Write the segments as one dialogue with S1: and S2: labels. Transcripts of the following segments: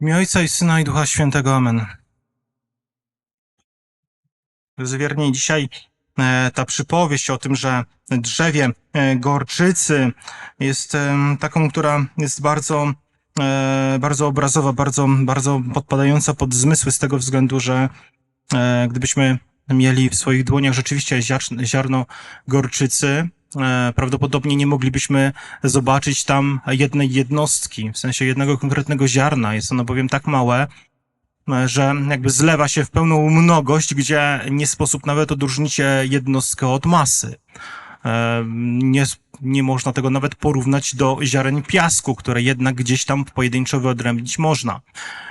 S1: Imię Ojca i Syna i Ducha Świętego. Amen. Zwiernie dzisiaj e, ta przypowieść o tym, że drzewie e, gorczycy jest em, taką, która jest bardzo, e, bardzo obrazowa, bardzo, bardzo podpadająca pod zmysły z tego względu, że e, gdybyśmy mieli w swoich dłoniach rzeczywiście ziarn- ziarno gorczycy, e, prawdopodobnie nie moglibyśmy zobaczyć tam jednej jednostki, w sensie jednego konkretnego ziarna. Jest ono bowiem tak małe, e, że jakby zlewa się w pełną mnogość, gdzie nie sposób nawet odróżnić e, jednostkę od masy. E, Nie, nie można tego nawet porównać do ziaren piasku, które jednak gdzieś tam pojedynczo wyodrębnić można.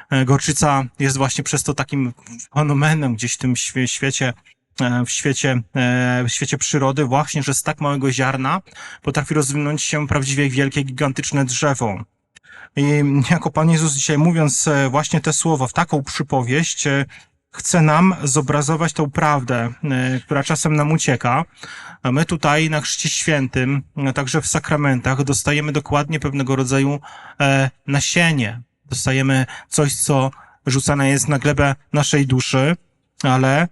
S1: E, Gorczyca jest właśnie przez to takim fenomenem gdzieś w tym świe- świecie, e, w świecie, e, w świecie przyrody właśnie, że z tak małego ziarna potrafi rozwinąć się prawdziwie wielkie, gigantyczne drzewo. I jako Pan Jezus dzisiaj mówiąc e, właśnie te słowa w taką przypowieść, e, chce nam zobrazować tą prawdę, e, która czasem nam ucieka. A my tutaj na Chrzcie Świętym, także w sakramentach dostajemy dokładnie pewnego rodzaju e, nasienie. Dostajemy coś, co rzucane jest na glebę naszej duszy, ale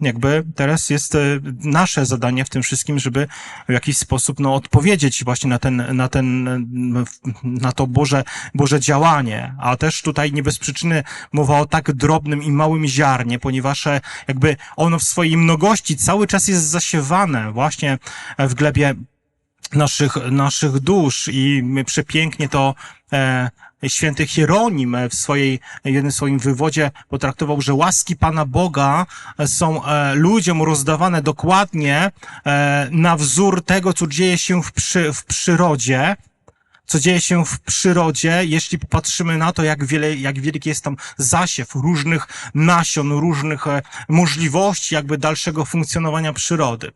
S1: jakby teraz jest e, nasze zadanie w tym wszystkim, żeby w jakiś sposób no, odpowiedzieć właśnie na ten, na ten, e, na to Boże, Boże działanie. A też tutaj nie bez przyczyny mowa o tak drobnym i małym ziarnie, ponieważ e, jakby ono w swojej mnogości cały czas jest zasiewane właśnie w glebie naszych, naszych dusz i my przepięknie to święty Hieronim w swojej, jednym swoim wywodzie potraktował, że łaski Pana Boga są e, ludziom rozdawane dokładnie e, na wzór tego, co dzieje się w, przy, w przyrodzie, co dzieje się w przyrodzie, jeśli popatrzymy na to, jak wiele, jak wielki jest tam zasiew różnych nasion, różnych e, możliwości jakby dalszego funkcjonowania przyrody.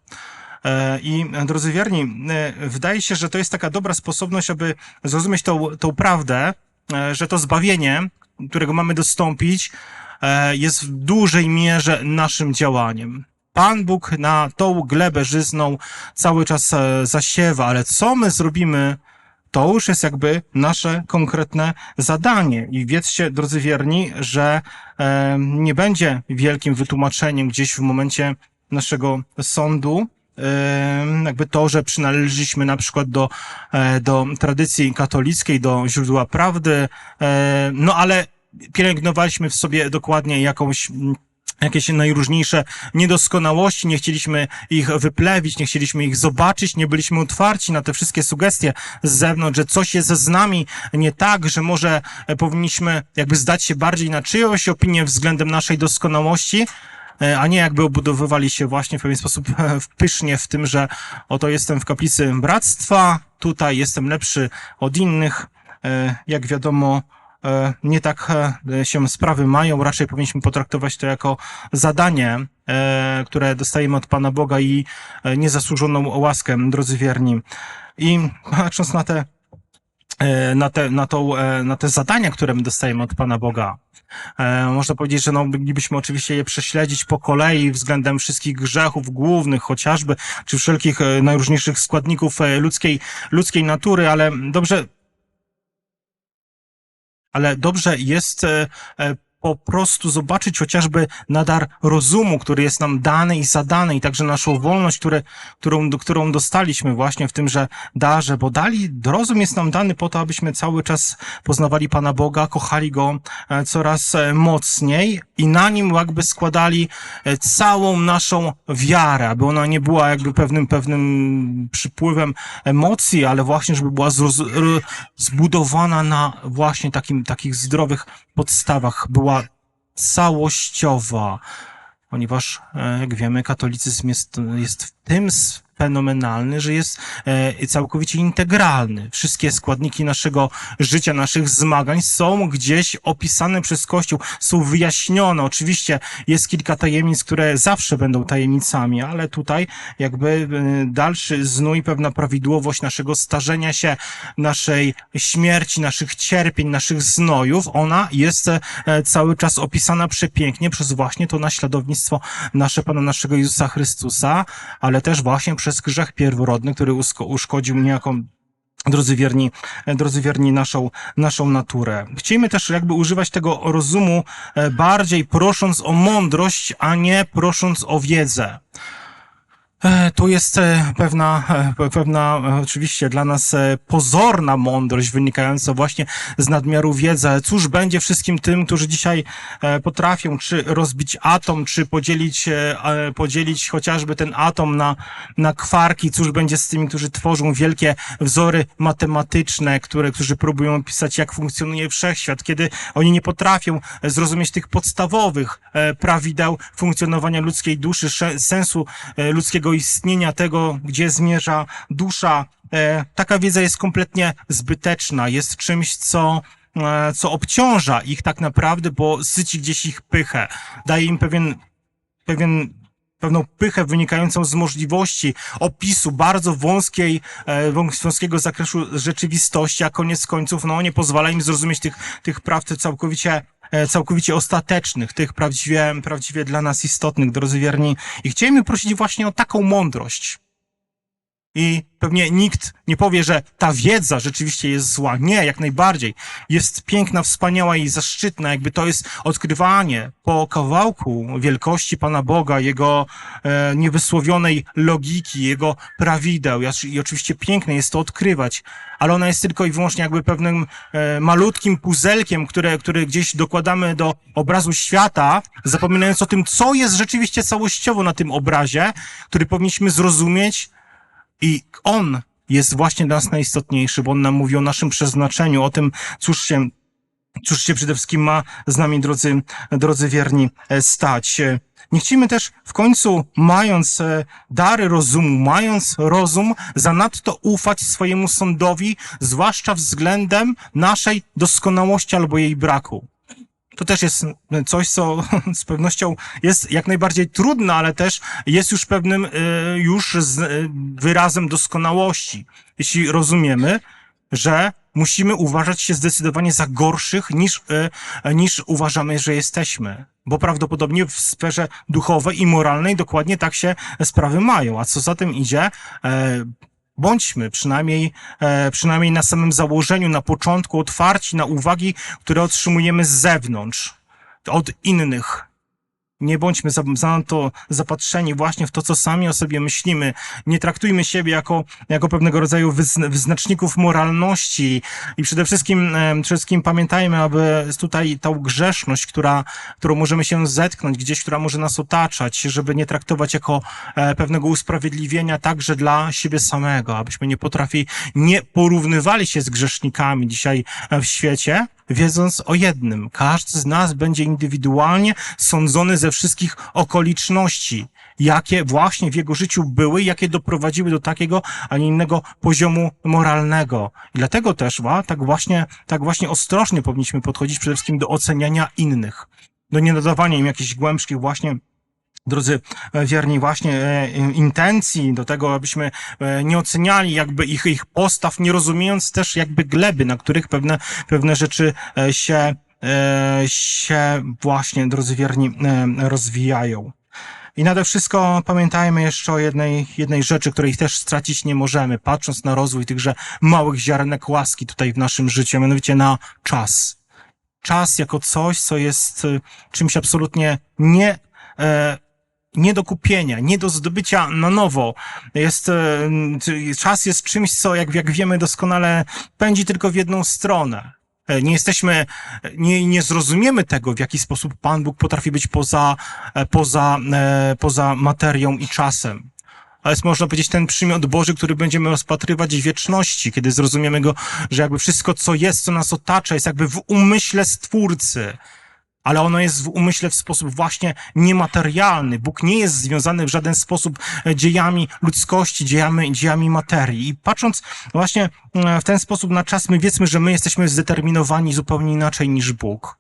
S1: I drodzy wierni, wydaje się, że to jest taka dobra sposobność, aby zrozumieć tą, tą prawdę, że to zbawienie, którego mamy dostąpić, e, jest w dużej mierze naszym działaniem. Pan Bóg na tą glebę żyzną cały czas e, zasiewa, ale co my zrobimy, to już jest jakby nasze konkretne zadanie. I wiedzcie, drodzy wierni, że e, nie będzie wielkim wytłumaczeniem gdzieś w momencie naszego sądu, e, jakby to, że przynaleźliśmy na przykład do, e, do tradycji katolickiej, do źródła prawdy, e, no ale pielęgnowaliśmy w sobie dokładnie jakąś jakieś najróżniejsze niedoskonałości, nie chcieliśmy ich wyplewić, nie chcieliśmy ich zobaczyć, nie byliśmy otwarci na te wszystkie sugestie z zewnątrz, że coś jest z nami nie tak, że może e, powinniśmy jakby zdać się bardziej na czyjąś opinię względem naszej doskonałości, a nie jakby obudowywali się właśnie w pewien sposób e, pysznie w tym, że oto jestem w kaplicy bractwa, tutaj jestem lepszy od innych. E, Jak wiadomo, e, nie tak e, się sprawy mają. Raczej powinniśmy potraktować to jako zadanie, e, które dostajemy od Pana Boga i e, niezasłużoną łaskę, drodzy wierni. I patrząc na te, e, na te, na tą, e, na te zadania, które my dostajemy od Pana Boga, E, można powiedzieć, że no, moglibyśmy oczywiście je prześledzić po kolei względem wszystkich grzechów głównych chociażby, czy wszelkich e, najróżniejszych składników e, ludzkiej, ludzkiej natury, ale dobrze, ale dobrze jest e, e, po prostu zobaczyć chociażby nadar rozumu, który jest nam dany i zadany i także naszą wolność, które, którą, którą dostaliśmy właśnie w tymże darze, bo dali, rozum jest nam dany po to, abyśmy cały czas poznawali Pana Boga, kochali Go e, coraz e, mocniej i na Nim jakby składali e, całą naszą wiarę, aby ona nie była jakby pewnym, pewnym przypływem emocji, ale właśnie, żeby była zbudowana na właśnie takim, takich zdrowych podstawach, była całościowa, ponieważ, e, jak wiemy, katolicyzm jest, jest w tym fenomenalny, że jest e, całkowicie integralny. Wszystkie składniki naszego życia, naszych zmagań są gdzieś opisane przez Kościół, są wyjaśnione. Oczywiście jest kilka tajemnic, które zawsze będą tajemnicami, ale tutaj jakby e, dalszy znój, pewna prawidłowość naszego starzenia się, naszej śmierci, naszych cierpień, naszych znojów, ona jest e, cały czas opisana przepięknie przez właśnie to naśladownictwo nasze Pana naszego Jezusa Chrystusa, ale też właśnie przez grzech pierworodny, który uszkodził niejako drodzy wierni, drodzy wierni, naszą, naszą naturę. Chcielibyśmy też jakby używać tego rozumu e, bardziej prosząc o mądrość, a nie prosząc o wiedzę. E, To jest e, pewna, e, pe- pewna oczywiście dla nas pozorna mądrość wynikająca właśnie z nadmiaru wiedzy. Cóż będzie wszystkim tym, którzy dzisiaj potrafią czy rozbić atom, czy podzielić, podzielić chociażby ten atom na, na kwarki? Cóż będzie z tymi, którzy tworzą wielkie wzory matematyczne, które, którzy próbują opisać, jak funkcjonuje wszechświat, kiedy oni nie potrafią zrozumieć tych podstawowych prawideł funkcjonowania ludzkiej duszy, sensu e, istnienia, tego, gdzie zmierza dusza. E, Taka wiedza jest kompletnie zbyteczna, jest czymś, co e, co obciąża ich tak naprawdę, bo syci gdzieś ich pychę. Daje im pewien, pewien pewną pychę wynikającą z możliwości opisu bardzo wąskiej, e, wąs- wąskiego zakresu rzeczywistości, a koniec końców no, nie pozwala im zrozumieć tych, tych prawd całkowicie całkowicie ostatecznych, tych prawdziwie, prawdziwie dla nas istotnych, drodzy wierni. I chcielibyśmy prosić właśnie o taką mądrość. I pewnie nikt nie powie, że ta wiedza rzeczywiście jest zła. Nie, jak najbardziej. Jest piękna, wspaniała i zaszczytna. Jakby to jest odkrywanie po kawałku wielkości Pana Boga, Jego e, niewysłowionej logiki, Jego prawideł. I oczywiście piękne jest to odkrywać, ale ona jest tylko i wyłącznie jakby pewnym e, malutkim puzelkiem, które, które gdzieś dokładamy do obrazu świata, zapominając o tym, co jest rzeczywiście całościowo na tym obrazie, który powinniśmy zrozumieć, i On jest właśnie dla nas najistotniejszy, bo On nam mówi o naszym przeznaczeniu, o tym, cóż się, cóż się przede wszystkim ma z nami, drodzy, drodzy wierni, e, stać. E, Nie chcielibyśmy też w końcu, mając e, dary rozumu, mając rozum, zanadto ufać swojemu sądowi, zwłaszcza względem naszej doskonałości albo jej braku. To też jest coś, co z pewnością jest jak najbardziej trudne, ale też jest już pewnym y, już y, wyrazem doskonałości. Jeśli rozumiemy, że musimy uważać się zdecydowanie za gorszych niż, y, niż uważamy, że jesteśmy. Bo prawdopodobnie w sferze duchowej i moralnej dokładnie tak się sprawy mają. A co za tym idzie, bądźmy przynajmniej, e, przynajmniej na samym założeniu, na początku otwarci na uwagi, które otrzymujemy z zewnątrz, od innych. Nie bądźmy za- zanadto zapatrzeni właśnie w to, co sami o sobie myślimy. Nie traktujmy siebie jako, jako pewnego rodzaju wyzn- wyznaczników moralności i przede wszystkim, e, przede wszystkim pamiętajmy, aby tutaj tą grzeszność, która, którą możemy się zetknąć gdzieś, która może nas otaczać, żeby nie traktować jako e, pewnego usprawiedliwienia także dla siebie samego, abyśmy nie potrafili, nie porównywali się z grzesznikami dzisiaj e, w świecie, wiedząc o jednym. Każdy z nas będzie indywidualnie sądzony ze wszystkich okoliczności, jakie właśnie w jego życiu były, jakie doprowadziły do takiego, a nie innego poziomu moralnego. I dlatego też wa, tak właśnie, tak właśnie ostrożnie powinniśmy podchodzić przede wszystkim do oceniania innych, do nienadawania im jakichś głębszych właśnie drodzy e, wierni, właśnie e, intencji do tego, abyśmy e, nie oceniali jakby ich, ich postaw, nie rozumiejąc też jakby gleby, na których pewne, pewne rzeczy się, się właśnie, drodzy wierni, rozwijają. I nade wszystko pamiętajmy jeszcze o jednej, jednej rzeczy, której też stracić nie możemy, patrząc na rozwój tychże małych ziarenek łaski tutaj w naszym życiu, mianowicie na czas. Czas jako coś, co jest czymś absolutnie nie, nie do kupienia, nie do zdobycia na nowo. Jest, e, czas jest czymś, co jak, jak wiemy doskonale pędzi tylko w jedną stronę. E, Nie jesteśmy, nie, nie zrozumiemy tego, w jaki sposób Pan Bóg potrafi być poza, e, poza, poza materią i czasem. Ale jest, można powiedzieć, ten przymiot Boży, który będziemy rozpatrywać w wieczności, kiedy zrozumiemy go, że jakby wszystko, co jest, co nas otacza, jest jakby w umyśle Stwórcy ale ono jest w umyśle w sposób właśnie niematerialny. Bóg nie jest związany w żaden sposób e, dziejami ludzkości, dziejami, dziejami materii. I patrząc właśnie e, w ten sposób na czas, my wiedzmy, że my jesteśmy zdeterminowani zupełnie inaczej niż Bóg.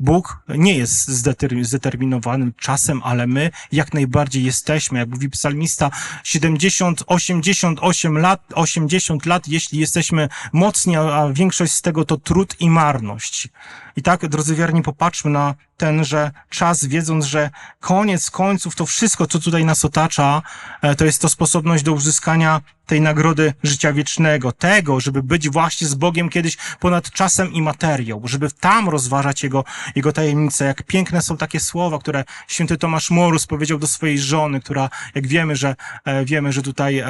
S1: Bóg nie jest zdeter- zdeterminowanym czasem, ale my jak najbardziej jesteśmy. Jak mówi psalmista, 70, 88 lat, 80 lat, jeśli jesteśmy mocni, a a większość z tego to trud i marność. I tak, drodzy wierni, popatrzmy na tenże czas, wiedząc, że koniec końców to wszystko, co tutaj nas otacza, e, to jest to sposobność do uzyskania tej nagrody życia wiecznego, tego, żeby być właśnie z Bogiem kiedyś ponad czasem i materią, żeby tam rozważać Jego, Jego tajemnice. Jak piękne są takie słowa, które święty Tomasz Morus powiedział do swojej żony, która, jak wiemy, że e, wiemy, że tutaj e,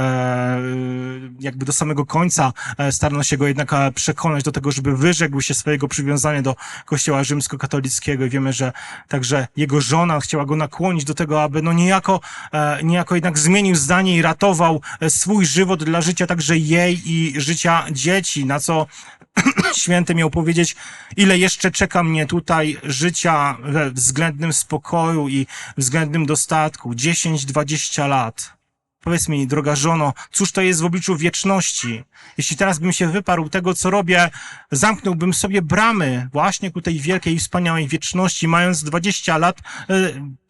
S1: jakby do samego końca e, starano się go jednak przekonać do tego, żeby wyrzekł się swojego przywiązania do Kościoła rzymskokatolickiego i wiemy, że także jego żona chciała go nakłonić do tego, aby no niejako, niejako jednak zmienił zdanie i ratował swój żywot dla życia także jej i życia dzieci, na co święty miał powiedzieć, ile jeszcze czeka mnie tutaj życia we względnym spokoju i względnym dostatku. 10-20 lat. Powiedz mi, droga żono, cóż to jest w obliczu wieczności? Jeśli teraz bym się wyparł tego, co robię, zamknąłbym sobie bramy właśnie ku tej wielkiej i wspaniałej wieczności, mając 20 lat e,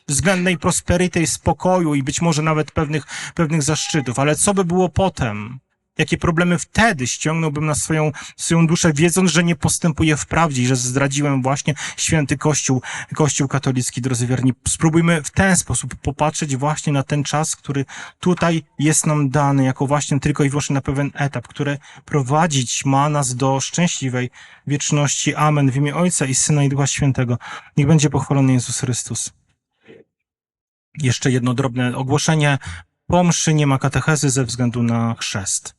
S1: względnej prosperity, spokoju i być może nawet pewnych, pewnych zaszczytów. Ale co by było potem? Jakie problemy wtedy ściągnąłbym na swoją, swoją duszę, wiedząc, że nie postępuję w prawdzie i że zdradziłem właśnie święty Kościół, Kościół katolicki, drodzy wierni. Spróbujmy w ten sposób popatrzeć właśnie na ten czas, który tutaj jest nam dany, jako właśnie tylko i wyłącznie na pewien etap, który prowadzić ma nas do szczęśliwej wieczności. Amen. W imię Ojca i Syna i Ducha Świętego. Niech będzie pochwalony Jezus Chrystus. Jeszcze jedno drobne ogłoszenie. Po mszy nie ma katechezy ze względu na chrzest.